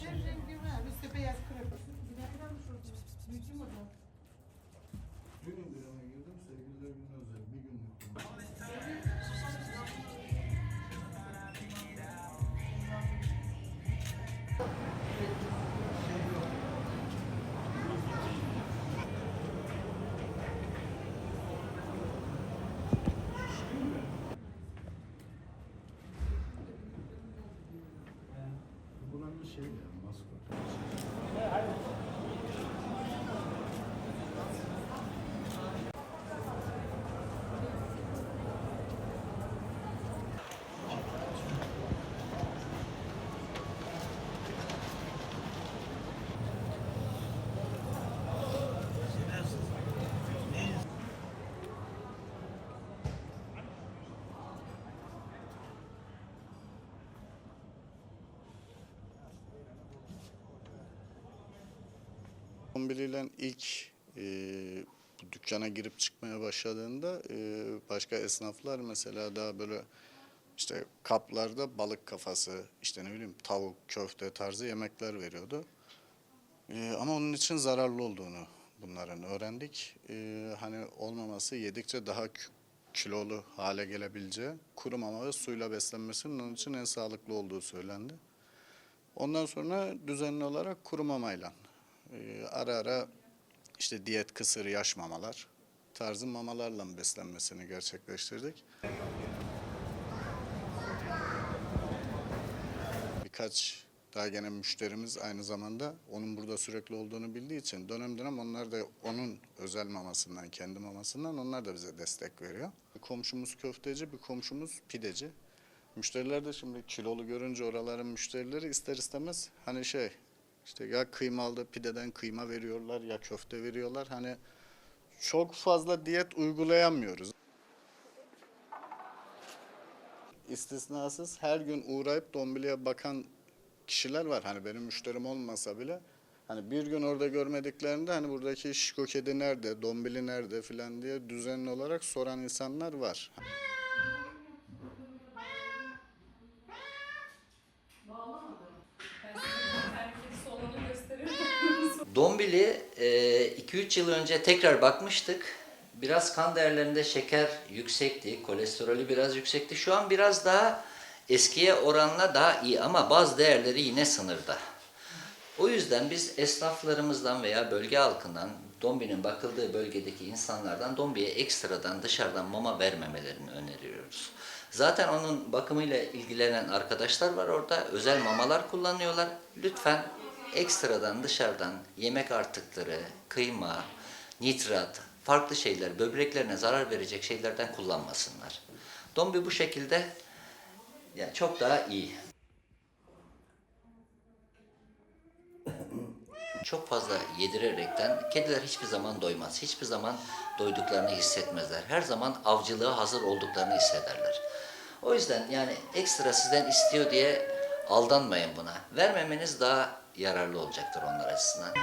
Gel. Her ile ilk e, dükkana girip çıkmaya başladığında e, başka esnaflar mesela daha böyle işte kaplarda balık kafası, işte ne bileyim tavuk, köfte tarzı yemekler veriyordu. E, ama onun için zararlı olduğunu bunların öğrendik. E, hani olmaması yedikçe daha kilolu hale gelebileceği, kuru mama ve suyla beslenmesinin onun için en sağlıklı olduğu söylendi. Ondan sonra düzenli olarak kuru mamayla e, ara ara işte diyet kısır yaş mamalar tarzı mamalarla beslenmesini gerçekleştirdik. Birkaç daha gene müşterimiz aynı zamanda onun burada sürekli olduğunu bildiği için dönem dönem onlar da onun özel mamasından, kendi mamasından onlar da bize destek veriyor. Bir komşumuz köfteci, bir komşumuz pideci. Müşteriler de şimdi kilolu görünce oraların müşterileri ister istemez hani şey işte ya kıymalı pideden kıyma veriyorlar ya köfte veriyorlar. Hani çok fazla diyet uygulayamıyoruz. İstisnasız her gün uğrayıp dombiliye bakan kişiler var. Hani benim müşterim olmasa bile hani bir gün orada görmediklerinde hani buradaki şişko kedi nerede, dombili nerede filan diye düzenli olarak soran insanlar var. Dombili 2-3 yıl önce tekrar bakmıştık. Biraz kan değerlerinde şeker yüksekti, kolesterolü biraz yüksekti. Şu an biraz daha eskiye oranla daha iyi ama bazı değerleri yine sınırda. O yüzden biz esnaflarımızdan veya bölge halkından Dombi'nin bakıldığı bölgedeki insanlardan Dombi'ye ekstradan dışarıdan mama vermemelerini öneriyoruz. Zaten onun bakımıyla ilgilenen arkadaşlar var orada. Özel mamalar kullanıyorlar. Lütfen ekstradan dışarıdan yemek artıkları, kıyma, nitrat, farklı şeyler, böbreklerine zarar verecek şeylerden kullanmasınlar. Dombi bu şekilde yani çok daha iyi. Çok fazla yedirerekten kediler hiçbir zaman doymaz. Hiçbir zaman doyduklarını hissetmezler. Her zaman avcılığa hazır olduklarını hissederler. O yüzden yani ekstra sizden istiyor diye aldanmayın buna. Vermemeniz daha yararlı olacaktır onlar açısından.